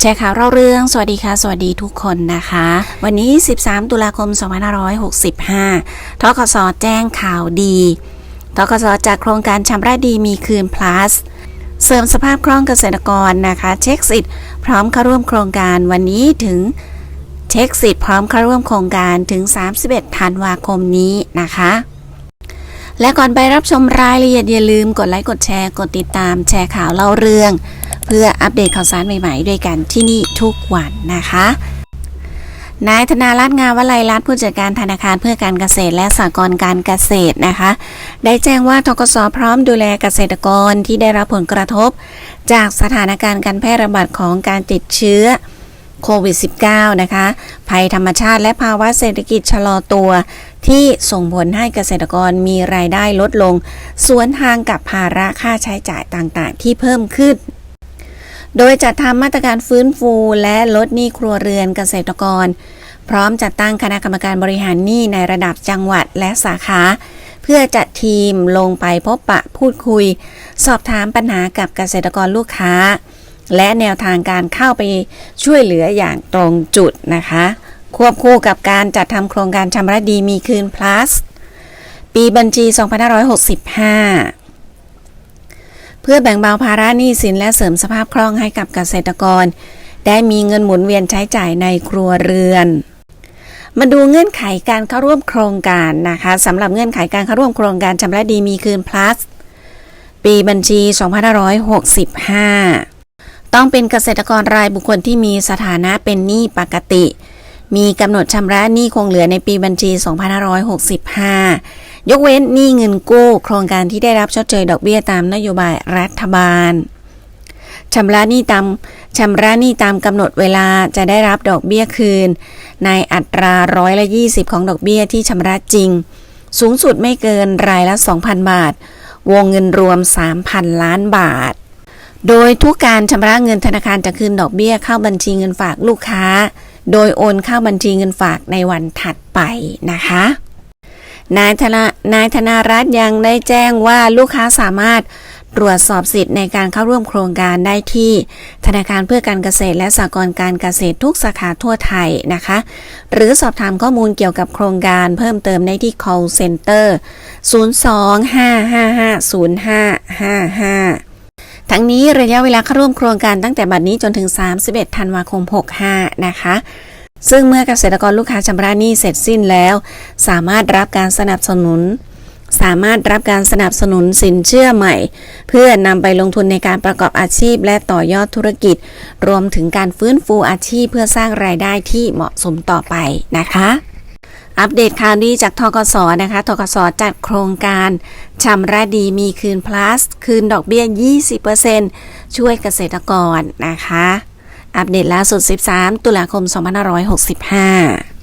แชร์ข่าวเล่าเรื่อง สวัสดีค่ะ สวัสดีทุกคนนะคะ วันนี้ 13 ตุลาคม 2565ทกสแจ้งข่าวดีทกสจากโครงการชำระดีมีคืน plus เสริมสภาพคล่องเกษตรกรนะคะ เช็คสิทธิ์พร้อมเข้าร่วมโครงการวันนี้ถึงเช็คสิทธิ์พร้อมเข้าร่วมโครงการถึง 31 ธันวาคมนี้นะคะและก่อนไปรับชมรายละเอียดอย่าลืมกดไลค์กดแชร์กดติดตามแชร์ข่าวเล่าเรื่อง เพื่ออัปเดตข่าวสารใหม่ๆ ด้วยกันที่นี่ทุกวันนะคะนายธนารัตน์งาวลัยรัตน์ผู้จัดการธนาคารเพื่อการเกษตรและสหกรณ์การเกษตรนะคะ ได้แจ้งว่าทกสพร้อมดูแลเกษตรกรที่ได้รับผลกระทบ จากสถานการณ์การแพร่ระบาดของการติดเชื้อโควิด -19 นะคะ ภัยธรรมชาติและภาวะเศรษฐกิจชะลอตัว ที่ส่งผลให้เกษตรกรมีรายได้ลดลง สวนทางกับภาระค่าใช้จ่ายต่างๆ ที่เพิ่มขึ้น โดยจัดทำมาตรการฟื้นฟูและลดหนี้ครัวเรือนเกษตรกร พร้อมจัดตั้งคณะกรรมการบริหารหนี้ในระดับจังหวัดและสาขา เพื่อจัดทีมลงไปพบปะพูดคุย สอบถามปัญหากับเกษตรกรลูกค้า และแนวทางการเข้าไปช่วยเหลืออย่างตรงจุดนะคะ ควบคู่กับการจัดทำโครงการชำระดีมีคืน plus ปีบัญชี 2565 พื่อแบ่งเบาภาระหนี้สินและเสริมสภาพคล่องให้กับเกษตรกร ได้มีเงินหมุนเวียนใช้จ่ายในครัวเรือน มาดูเงื่อนไขการเข้าร่วมโครงการนะคะสำหรับเงื่อนไขการเข้าร่วมโครงการชำระดีมีคืน plus ปีบัญชี 2565 ต้องเป็นเกษตรกรรายบุคคลที่มีสถานะเป็นหนี้ปกติ มีกำหนดชำระหนี้คงเหลือในปีบัญชี 2565 ยกเว้นหนี้เงินกู้ โครงการที่ได้รับชดเชยดอกเบี้ยตามนโยบายรัฐบาลชำระหนี้ตามชำระหนี้ตามกำหนดเวลาจะได้รับดอกเบี้ยคืน ในอัตราร้อยละ20 ของดอกเบี้ยที่ชำระจริง สูงสุดไม่เกินรายละ 2,000 บาท วงเงินรวม 3,000 ล้านบาท โดยทุกการชำระเงินธนาคารจะคืนดอกเบี้ยเข้าบัญชีเงินฝากลูกค้า โดยโอนเข้าบัญชีเงินฝากในวันถัดไปนะคะ นายธนานายธนารัตน์ยังได้แจ้งว่าลูกค้าสามารถตรวจสอบสิทธิ์ในการเข้าร่วมโครงการได้ที่ ธนาคารเพื่อการเกษตรและสหกรณ์การเกษตรทุกสาขาทั่วไทยนะคะ หรือสอบถามข้อมูลเกี่ยวกับโครงการเพิ่มเติมได้ที่ call center 02-555-0555ทั้งนี้ระยะเวลาเข้าร่วมโครงการตั้งแต่บัดนี้จนถึง 31 ธันวาคม 65 นะคะ ซึ่งเมื่อเกษตรกรลูกค้าชำระหนี้เสร็จสิ้นแล้ว สามารถรับการสนับสนุน สามารถรับการสนับสนุนสินเชื่อใหม่ เพื่อนำไปลงทุนในการประกอบอาชีพและต่อยอดธุรกิจ รวมถึงการฟื้นฟูอาชีพเพื่อสร้างรายได้ที่เหมาะสมต่อไปนะคะอัปเดตข่าวดีจากทกสนะคะทกสจัดโครงการชำระดีมีคืน plus คืนดอกเบี้ย 20%ช่วยเกษตรกรนะคะ อัปเดตล่าสุด 13 ตุลาคม 2565